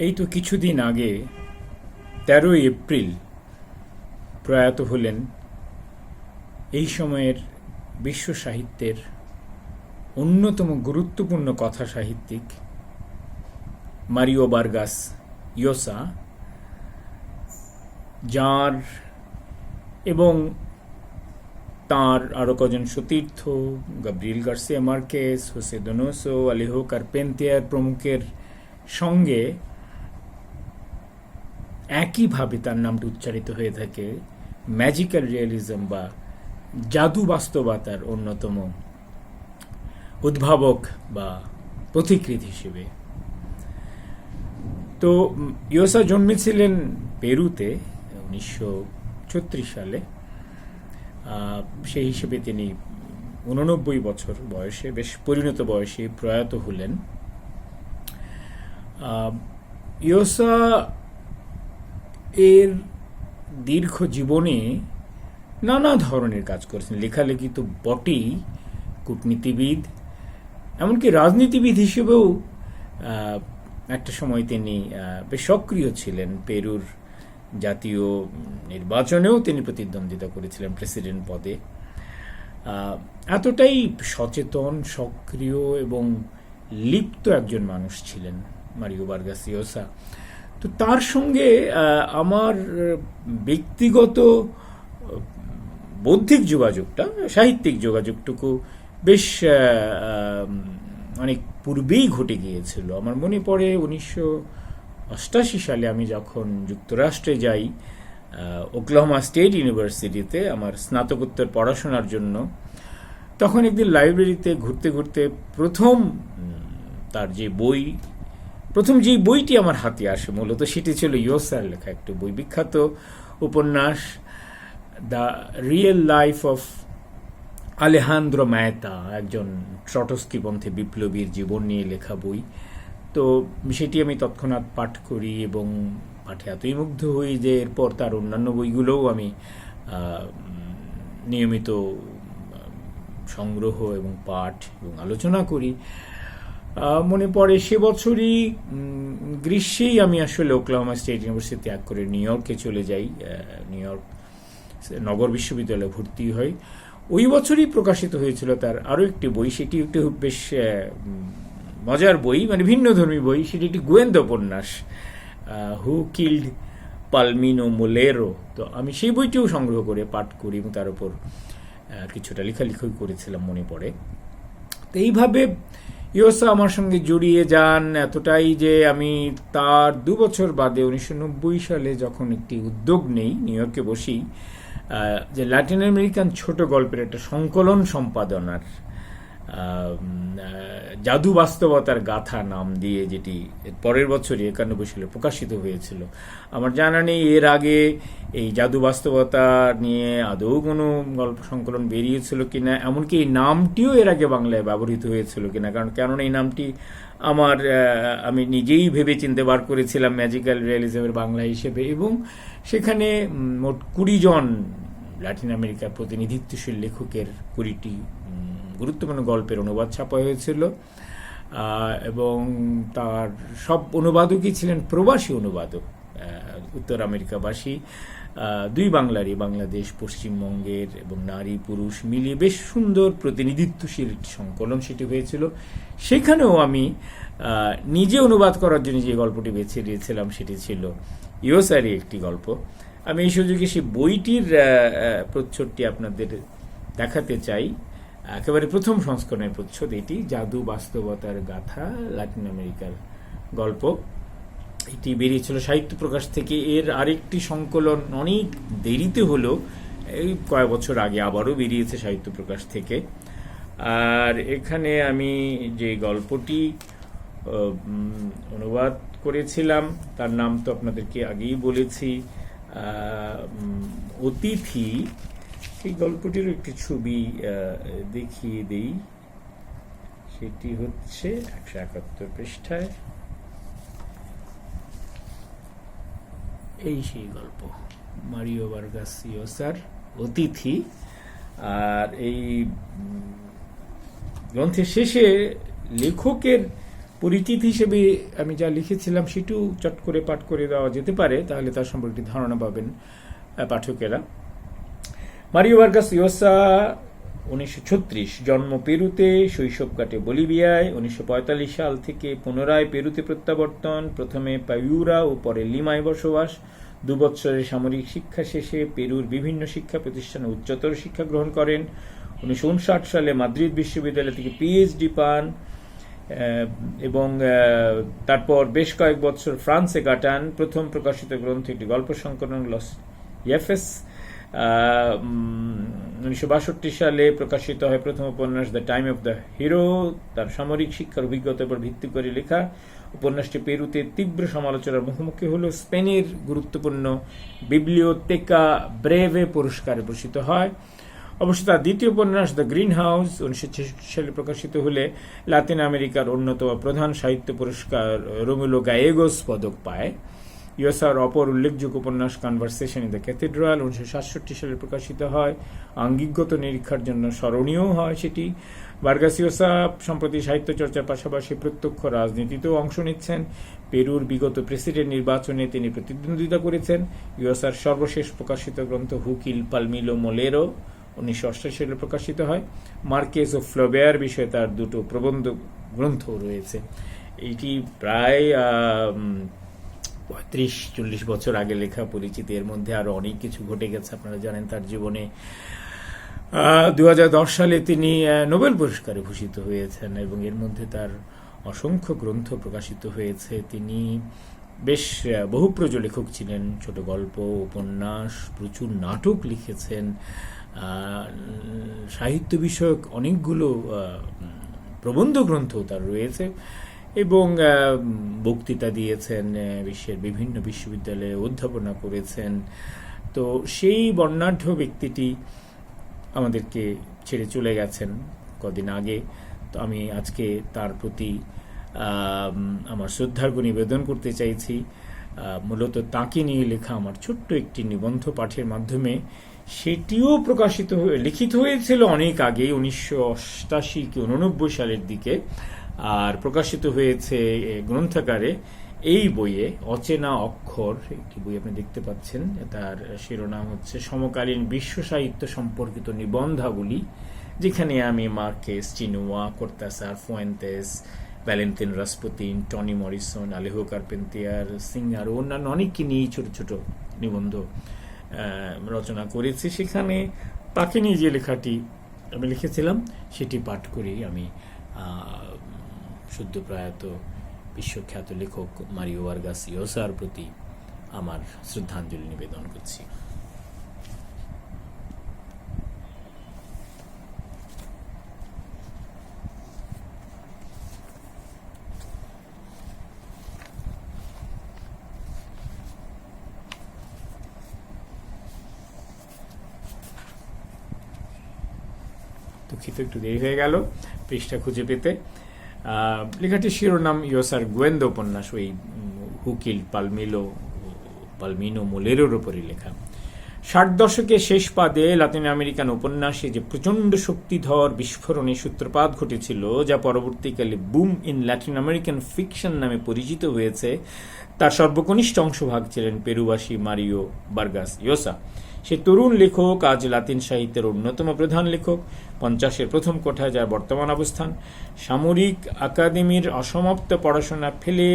এই তো কিছুদিন আগে তেরোই এপ্রিল প্রয়াত হলেন এই সময়ের বিশ্ব সাহিত্যের অন্যতম গুরুত্বপূর্ণ কথা সাহিত্যিক মারিও বার্গাস ইয়োসা, যার এবং তার আরও কজন সতীর্থ Gabriel Garcia Marquez, Jose Donoso, Alejo Carpentier প্রমুখের সঙ্গে একইভাবে তার নামটি উচ্চারিত হয়ে থাকে ম্যাজিক্যাল রিয়েলিজম বা জাদু বাস্তবতার অন্যতম উদ্ভাবক বা পথিকৃত হিসেবে। তো, ইয়োসা জন্মেছিলেন পেরুতে, উনিশশো ছত্রিশ সালে। সেই হিসেবে তিনি উননব্বই বছর বয়সে, বেশ পরিণত বয়সে প্রয়াত হলেন। ইয়োসা এর দীর্ঘ জীবনে নানা ধরনের কাজ করেছেন। লেখালেখি তো বটেই, কূটনীতিবিদ, এমনকি রাজনীতিবিদ হিসেবেও একটা সময় তিনি বেশ সক্রিয় ছিলেন। পেরুর জাতীয় নির্বাচনেও তিনি প্রতিদ্বন্দ্বিতা করেছিলেন প্রেসিডেন্ট পদে। এতটাই সচেতন, সক্রিয় এবং লিপ্ত একজন মানুষ ছিলেন মারিও বার্গাসিওসা। তো তার সঙ্গে আমার ব্যক্তিগত বৌদ্ধিক যোগাযোগটা, সাহিত্যিক যোগাযোগটুকু বেশ অনেক পূর্বেই ঘটে গিয়েছিল। আমার মনে পড়ে উনিশশো অষ্টাশি সালে আমি যখন যুক্তরাষ্ট্রে যাই ওকলাহোমা স্টেট ইউনিভার্সিটিতে আমার স্নাতকোত্তর পড়াশোনার জন্য, তখন একদিন লাইব্রেরিতে ঘুরতে ঘুরতে প্রথম তার যে বই প্রথম যে বইটি আমার হাতে আসে মূলত সেটি ছিল ইয়োসার লেখা একটি বই। বিখ্যাত উপন্যাস, the real life of Alejandro Mayta, একজন ট্রটস্কিপন্থী বিপ্লবীর জীবন নিয়ে লেখা বই। তো সেটি আমি তৎক্ষণাৎ পাঠ করি এবং পাঠে এতই মুগ্ধ হই যে এরপর তার অন্যান্য বইগুলোও আমি নিয়মিত সংগ্রহ এবং পাঠ এবং আলোচনা করি। মনে পড়ে সে বছরই গ্রীষ্মেই আমি আসলে ওকলাহোমা স্টেট ইউনিভার্সিটি ত্যাগ করে নিউ ইয়র্কে চলে যাই। নিউ ইয়র্ক নগর বিশ্ববিদ্যালয়ে ভর্তি হই। ওই বছরই প্রকাশিত হয়েছিল তার আরও একটি বই। সেটি একটি বেশ মজার বই মানে ভিন্ন ধর্মী বই। সেটি একটি গোয়েন্দা উপন্যাস হু কিল্ড পালমিনো মোলেরো তো আমি সেই বইটিও সংগ্রহ করে, পাঠ করি এবং তার উপর কিছুটা লেখালেখি করেছিলাম মনে পড়ে। তো এইভাবে ইয়োসা আমার সঙ্গে জড়িয়ে যান এতটাই যে আমি তার দু বছর বাদে উনিশশো নব্বই সালে যখন একটি উদ্যোগ নেই, নিউ ইয়র্কে বসি যে ল্যাটিন আমেরিকান ছোট গল্পের একটা সংকলন সম্পাদনার জাদু বাস্তবতার গাথা নাম দিয়ে যেটি পরের বছরই একানব্বই সালে প্রকাশিত হয়েছিল। আমার জানা নেই, এর আগে এই জাদু বাস্তবতা নিয়ে আদৌ কোনো গল্প সংকলন বেরিয়েছিল কিনা, এমনকি এই নামটিও এর আগে বাংলায় ব্যবহৃত হয়েছিল কিনা, কারণ কেননা এই নামটি আমার আমি নিজেই ভেবে চিনতে বার করেছিলাম ম্যাজিক্যাল রিয়েলিজমের বাংলা হিসেবে এবং সেখানে মোট কুড়ি জন ল্যাটিন আমেরিকার প্রতিনিধিত্বশীল লেখকের কুড়িটি গুরুত্বপূর্ণ গল্পের অনুবাদ ছাপা হয়েছিল এবং তার সব অনুবাদকই ছিলেন প্রবাসী অনুবাদক উত্তর আমেরিকাবাসী দুই বাংলারই, বাংলাদেশ, পশ্চিমবঙ্গের এবং নারী পুরুষ মিলিয়ে বেশ সুন্দর প্রতিনিধিত্বশীল একটি সংকলন সেটি হয়েছিল। সেখানেও আমি নিজে অনুবাদ করার জন্য যে গল্পটি বেছে নিয়েছিলাম সেটি ছিল ইয়োসারি একটি গল্প। আমি এই সুযোগে সেই বইটির প্রচ্ছদটি আপনাদের দেখাতে চাই। একেবারে প্রথম সংস্করণের প্রচ্ছদ এটি, জাদু বাস্তবতার গাথা লাতিন আমেরিকার গল্প। এটি বেরিয়েছিল সাহিত্য প্রকাশ থেকে। এর আরেকটি সংকলন অনেক দেরিতে হলো এই কয়েক বছর আগে আবারও বেরিয়েছে সাহিত্য প্রকাশ থেকে। আর এখানে আমি যে গল্পটি অনুবাদ করেছিলাম, তার নাম তো আপনাদেরকে আগেই বলেছি অতিথি এই গল্পটির একটি ছবি দেখিয়ে দেই। সেটি হচ্ছে একশো একাত্তর পৃষ্ঠায়। এই সেই গল্প, মারিও বার্গাস ইয়োসার অতিথি। আর এই গ্রন্থের শেষে লেখকের পরিচিত হিসেবে আমি যা লিখেছিলাম, সেটিও চট করে পাঠ করে দেওয়া যেতে পারে, তাহলে তার সম্পর্কে ধারণা পাবেন পাঠকেরা। মারিও ভার্গাস ইয়োসা উনিশশো ছত্রিশ, জন্ম পেরুতে, শৈশব কাটে বলিভিয়ায়, উনিশশো পঁয়তাল্লিশ সাল থেকে পুনরায় পেরুতে প্রত্যাবর্তন, প্রথমে পাইউরা ও পরে লিমায় বসবাস। দু বছরের সামরিক শিক্ষা শেষে পেরুর বিভিন্ন শিক্ষা প্রতিষ্ঠানে উচ্চতর শিক্ষা গ্রহণ করেন। উনিশশো উনষাট সালে মাদ্রিদ বিশ্ববিদ্যালয় থেকে পিএইচডি পান এবং তারপর বেশ কয়েক বছর ফ্রান্সে কাটান। প্রথম প্রকাশিত গ্রন্থ একটি গল্প সংকলন লস ইয়েফেস। উনিশশো বাষট্টি সালে প্রকাশিত হয় প্রথম উপন্যাস the time of the hero. তার সামরিক শিক্ষার অভিজ্ঞতার উপর ভিত্তি করে লেখা। উপন্যাসটি পেরুতে তীব্র সমালোচনার মুখোমুখি হল স্পেনের গুরুত্বপূর্ণ বিবলিওতেকা ব্রেভে পুরস্কারে ভূষিত হয়। অবশ্য তার দ্বিতীয় উপন্যাস দ্য গ্রিন হাউস উনিশশো ছেষট্টি সালে প্রকাশিত হলে লাতিন আমেরিকার অন্যতম প্রধান সাহিত্য পুরস্কার রোমুলো গায়েগোস পদক পায়। ইউএসআর অপর উল্লেখযোগ্য উপন্যাস কনভারসেশন ইন দ্য ক্যাথিড্রাল উনিশশো সাতষট্টি সালে প্রকাশিত হয়। আঙ্গিকগত নিরীক্ষার জন্য স্মরণীয় হয় সেটি। বার্গাসিওসা সম্প্রতি সাহিত্য চর্চার পাশাপাশি প্রত্যক্ষ রাজনীতিতেও অংশ নিচ্ছেন। পেরুর বিগত প্রেসিডেন্ট নির্বাচনে তিনি প্রতিদ্বন্দ্বিতা করেছেন। ইউএসআর সর্বশেষ প্রকাশিত গ্রন্থ হুকিল পালমিলো মোলেরো উনিশশো অষ্টাশি সালে প্রকাশিত হয়। মার্কেস ও ফ্লোবেয়ার বিষয়ে তার দুটো প্রবন্ধ গ্রন্থ রয়েছে। এটি প্রায় পঁয়ত্রিশ, চল্লিশ বছর আগে লেখা পরিচিতি, এর মধ্যে আরও অনেক কিছু ঘটে গেছে, আপনারা জানেন তার জীবনে। দু হাজার দশ সালে তিনি নোবেল পুরস্কারে ভূষিত হয়েছেন এবং এর মধ্যে তার অসংখ্য গ্রন্থ প্রকাশিত হয়েছে। তিনি বেশ বহুপ্রজ লেখক ছিলেন, ছোট গল্প, উপন্যাস, প্রচুর নাটক লিখেছেন সাহিত্য বিষয়ক অনেকগুলো প্রবন্ধ গ্রন্থ তার রয়েছে। এবং বক্তৃতা দিয়েছেন বিশ্বের বিভিন্ন বিশ্ববিদ্যালয়ে অধ্যাপনা করেছেন। তো সেই বর্ণাঢ্য ব্যক্তিটি আমাদেরকে ছেড়ে চলে গেছেন কদিন আগে। তো আমি আজকে তার প্রতি আম, আমার শ্রদ্ধার্ঘ নিবেদন করতে চাইছি। মূলত তাকে নিয়ে লেখা আমার ছোট্ট একটি নিবন্ধ পাঠের মাধ্যমে। সেটিও প্রকাশিত হয়ে লিখিত হয়েছিল অনেক আগে উনিশশো অষ্টাশি কি উননব্বই সালের দিকে। আর প্রকাশিত হয়েছে এ, গ্রন্থাগারে এই বইয়ে অচেনা অক্ষর একটি বই আপনি দেখতে পাচ্ছেন তার শিরোনাম হচ্ছে সমকালীন বিশ্ব সাহিত্য সম্পর্কিত নিবন্ধাবলী যেখানে আমি Marquez Chinua Cortazar Fuentes Valentin Rasputin Toni Morrison Alejo Carpentier Singer ও অন্যান্য অনেককে নিয়েই ছোট ছোট নিবন্ধ রচনা করেছি। সেখানে তাকে নিয়ে যে লেখাটি আমি লিখেছিলাম সেটি পাঠ করেই আমি সদ্য প্রয়াত বিশ্বখ্যাত লেখক মারিও ওয়ার্গাস ইয়োসার প্রতি আমার শ্রদ্ধাঞ্জলি নিবেদন করছি। দুঃখিত, একটু দেরি হয়ে গেল। পৃষ্ঠা খুঁজে পেতে লেখাটির শিরোনাম ইয়োসার গোয়েন্দা উপন্যাস, ওই হুকিল পালমিলো, পালমিনো মোলেরোর উপরই লেখা। ষাট দশকের শেষ পাদে লাতিন আমেরিকান উপন্যাসে যে প্রচণ্ড শক্তিধর বিস্ফোরণের সূত্রপাত ঘটেছিল, যা পরবর্তীকালে boom in Latin American fiction নামে পরিচিত হয়েছে, তার সর্বকনিষ্ঠ অংশভাগ ছিলেন পেরুবাসী মারিও বার্গাস ইয়োসা। সে তরুণ লেখক, আজ লাতিন সাহিত্যের অন্যতম প্রধান লেখক, পঞ্চাশের প্রথম কোঠায় যার বর্তমান অবস্থান। সামরিক আকাদেমির অসমাপ্ত পড়াশোনা ফেলে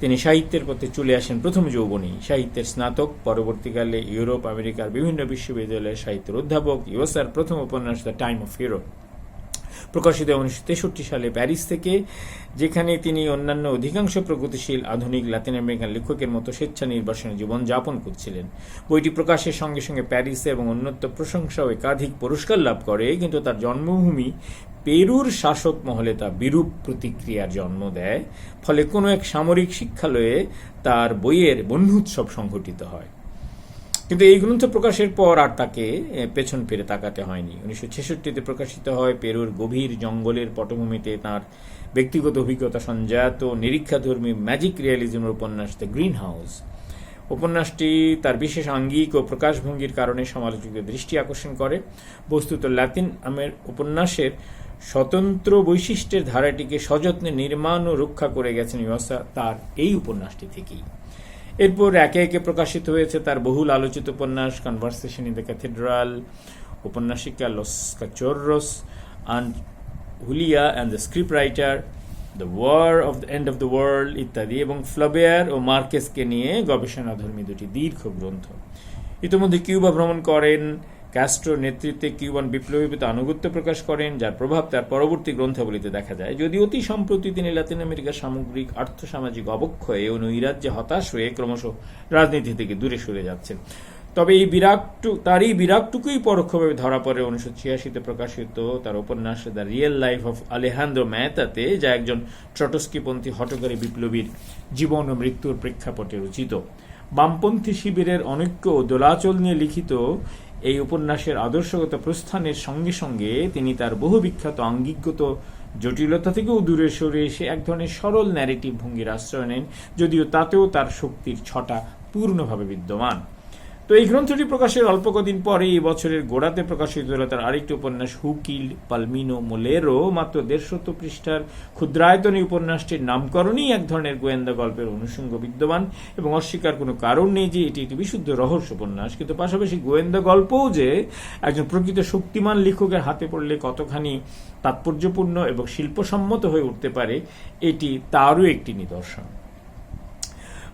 তিনি সাহিত্যের পথে চলে আসেন প্রথম যৌবনী। সাহিত্যের স্নাতক, পরবর্তীকালে ইউরোপ, আমেরিকার বিভিন্ন বিশ্ববিদ্যালয়ের সাহিত্যের অধ্যাপক ইউএসআর প্রথম উপন্যাস, দ্য টাইম অফ হিরো। প্রকাশিত উনিশশো তেষট্টি সালে প্যারিস থেকে, যেখানে তিনি অন্যান্য অধিকাংশ প্রগতিশীল আধুনিক লাতিন আমেরিকান লেখকের মতো স্বেচ্ছা নির্বাসনে জীবনযাপন করছিলেন। বইটি প্রকাশের সঙ্গে সঙ্গে প্যারিসে এবং অন্যত্র প্রশংসা একাধিক পুরস্কার লাভ করে, কিন্তু তার জন্মভূমি পেরুর শাসক মহলে তা বিরূপ প্রতিক্রিয়ার জন্ম দেয়, ফলে কোনো এক সামরিক শিক্ষালয়ে তার বইয়ের বন্ধুৎসব সংঘটিত হয়। কিন্তু এই গ্রন্থ প্রকাশের পর আর তাকে পেছন ফিরে তাকাতে হয়নি। উনিশশো ছেষট্টিতে প্রকাশিত হয় পেরুর গভীর জঙ্গলের পটভূমিতে তার ব্যক্তিগত অভিজ্ঞতা সঞ্জাত নিরীক্ষাধর্মী ম্যাজিক রিয়ালিজমের উপন্যাস দ্য গ্রিন হাউস উপন্যাসটি তার বিশেষ আঙ্গিক ও প্রকাশভঙ্গির কারণে সমালোচকদের দৃষ্টি আকর্ষণ করে। বস্তুত ল্যাতিন আমের উপন্যাসের স্বতন্ত্র বৈশিষ্ট্যের ধারাটিকে সযত্নে নির্মাণ ও রক্ষা করে গেছেন ইয়সা তার এই উপন্যাসটি থেকেই। এরপর একে একে প্রকাশিত হয়েছে তার বহুল আলোচিত উপন্যাস conversation in the cathedral উপন্যাসিকা Los Cachorros and Julia and the scriptwriter the war of the end of the world ইত্যাদি, এবং ফ্লবেয়ার ও মার্কেসকে নিয়ে গবেষণাধর্মী দুটি দীর্ঘ গ্রন্থ। ইতিমধ্যে কিউবা ভ্রমণ করেন ক্যাস্ট্রোর নেতৃত্বে কিউবান বিপ্লবী প্রতি আনুগত্য প্রকাশ করেন, যার প্রভাব তার পরবর্তী গ্রন্থাবলীতে দেখা যায়। যদি অতি সম্প্রতি তিনি লাতিন আমেরিকার সামগ্রিক আর্থসামাজিক অবক্ষয়ে ও নৈরাজ্যে হতাশ হয়ে ক্রমশ রাজনীতি থেকে দূরে সরে যাচ্ছেন। তবে এই বিরাটটু তার এই বিরাটটুকুই পরোক্ষভাবে ধরা পড়ে উনিশশো ছিয়াশিতে প্রকাশিত তার উপন্যাস the real life of Alejandro মেহতাতে যা একজন ট্রটস্কিপন্থী হটকারী বিপ্লবীর জীবন ও মৃত্যুর প্রেক্ষাপটে রচিত। বামপন্থী শিবিরের অনৈক্য ও দোলাচল নিয়ে লিখিত এই উপন্যাসের আদর্শগত প্রস্থানের সঙ্গে সঙ্গে তিনি তার বহু বিখ্যাত আঙ্গিকগত জটিলতা থেকেও দূরে সরে এসে এক ধরনের সরল ন্যারেটিভ ভঙ্গির আশ্রয় নেন, যদিও তাতেও তার শক্তির ছটা পূর্ণভাবে বিদ্যমান। তো এই গ্রন্থটি প্রকাশের অল্প কদিন পরে এই বছরের গোড়াতে প্রকাশিত হল তার আরেকটি উপন্যাস, হুকিল পালমিনো মোলেরো। মাত্র দেড়শত পৃষ্ঠার ক্ষুদ্রায়তনী উপন্যাসটির নামকরণই এক ধরনের গোয়েন্দা গল্পের অনুষঙ্গ বিদ্যমান এবং অস্বীকার কোনো কারণ নেই যে এটি একটি বিশুদ্ধ রহস্য উপন্যাস। কিন্তু পাশাপাশি গোয়েন্দা গল্পও যে একজন প্রকৃত শক্তিমান লেখকের হাতে পড়লে কতখানি তাৎপর্যপূর্ণ এবং শিল্পসম্মত হয়ে উঠতে পারে, এটি তারও একটি নিদর্শন।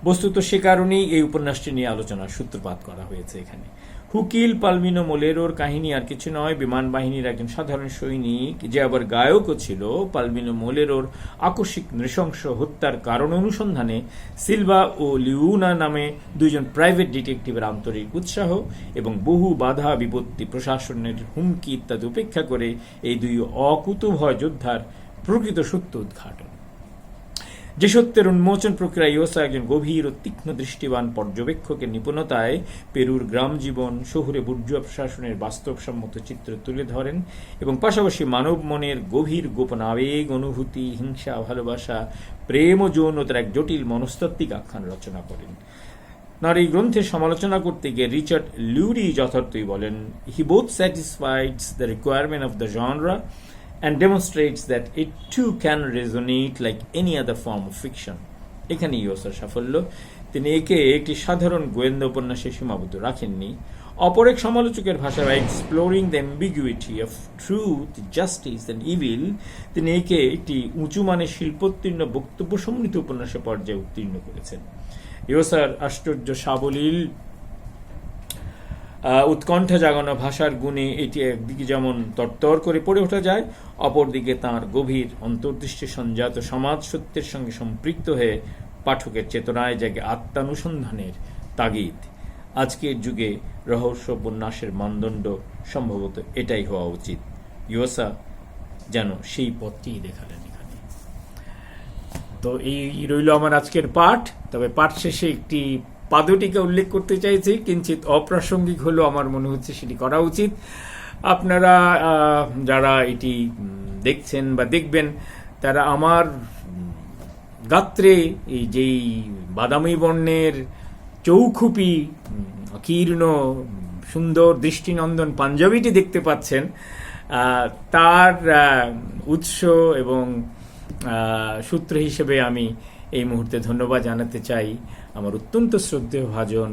বস্তুত সে কারণেই এই উপন্যাসটি নিয়ে আলোচনার সূত্রপাত করা হয়েছে এখানে। হুকিল, পালমিনো, মোলেরোর কাহিনী আর কিছু নয়। বিমান বাহিনীর একজন সাধারণ সৈনিক যে আবার গায়কও ছিল, পালমিনো, মোলেরোর আকস্মিক নৃশংস হত্যার কারণ অনুসন্ধানে সিলভা ও লিউনা নামে দুইজন প্রাইভেট ডিটেকটিভের আন্তরিক উৎসাহ এবং বহু বাধা বিপত্তি প্রশাসনের হুমকি ইত্যাদি উপেক্ষা করে এই দুই অকুতভয় যোদ্ধার প্রকৃত সত্য উদ্ঘাটন। যে সত্যের উন্মোচন প্রক্রিয়া ইয়োসা একজন গভীর ও তীক্ষ্ণ দৃষ্টিবান পর্যবেক্ষকের নিপুণতায় পেরুর গ্রাম জীবন, শহুরে বুর্জুয়া প্রশাসনের বাস্তবসম্মত চিত্র তুলে ধরেন এবং পাশাপাশি মানব মনের গভীর গোপন আবেগ, অনুভূতি, হিংসা, ভালোবাসা, প্রেম ও যৌনতার এক জটিল মনস্তাত্ত্বিক আখ্যান রচনা করেন। তাঁর এই গ্রন্থের সমালোচনা করতে গিয়ে রিচার্ড লিউরি যথার্থই বলেন he both satisfies the requirement of the genre and demonstrates that it too can resonate like any other form of fiction. এখানে ইয়োসার সাফল্য। তিনি একে একটি সাধারণ গোয়েন্দা উপন্যাসে সীমাবদ্ধ রাখেননি। অপর এক সমালোচকের ভাষায় exploring the ambiguity of truth justice and evil তিনি একে একটি উঁচু মানের শিল্পোত্তীর্ণ বক্তব্য সমৃদ্ধ উপন্যাসের পর্যায়ে উত্তীর্ণ করেছেন। ইয়োসার আশ্চর্য সাবলীল উৎকণ্ঠা জাগানো ভাষার গুণে এটি একদিকে যেমন তরতর করে পড়ে ওঠা যায়, অপরদিকে তার গভীর অন্তর্দৃষ্টি সঞ্জাত সমাজ সত্যের সঙ্গে সম্পৃক্ত হয়ে পাঠকের চেতনায় জাগে আত্মানুসন্ধানের তাগিদ। আজকের যুগে রহস্য উপন্যাসের মানদণ্ড সম্ভবত এটাই হওয়া উচিত। ইয়োসা যেন সেই পথটি দেখালেন এখানে। তো এই রইল আমার আজকের পাঠ। তবে পাঠ শেষে একটি পাদটিকা উল্লেখ করতে চাইছি কিঞ্চিত অপ্রাসঙ্গিক হলেও আমার মনে হচ্ছে সেটি করা উচিত। আপনারা যারা এটি দেখছেন বা দেখবেন, তারা আমার গাত্রে এই যেই বাদামি বর্ণের চৌখুপি কীর্ণ সুন্দর দৃষ্টিনন্দন পাঞ্জাবিটি দেখতে পাচ্ছেন তার উৎস এবং সূত্র হিসেবে আমি এই মুহূর্তে ধন্যবাদ জানাতে চাই। আমার অত্যন্ত শ্রদ্ধেয় ভাজন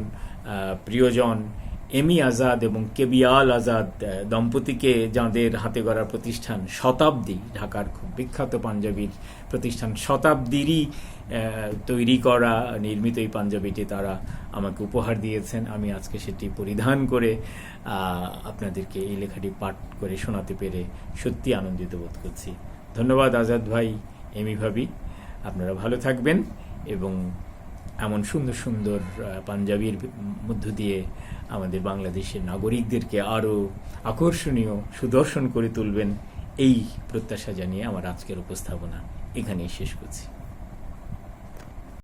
প্রিয়জন এমি আজাদ এবং কেবিয়াল আজাদ দম্পতিকে যাঁদের হাতে গড়া প্রতিষ্ঠান শতাব্দী, ঢাকার খুব বিখ্যাত পাঞ্জাবির প্রতিষ্ঠান শতাব্দীরই তৈরি করা, নির্মিত এই পাঞ্জাবিটি তারা আমাকে উপহার দিয়েছেন। আমি আজকে সেটি পরিধান করে আপনাদেরকে এই লেখাটি পাঠ করে শোনাতে পেরে সত্যি আনন্দিত বোধ করছি। ধন্যবাদ আজাদ ভাই, এমি ভাবি। আপনারা ভালো থাকবেন এবং এমন সুন্দর সুন্দর পাঞ্জাবির মধ্য দিয়ে আমাদের বাংলাদেশের নাগরিকদেরকে আরও আকর্ষণীয় সুদর্শন করে তুলবেন, এই প্রত্যাশা জানিয়ে আমার আজকের উপস্থাপনা এখানেই শেষ করছি।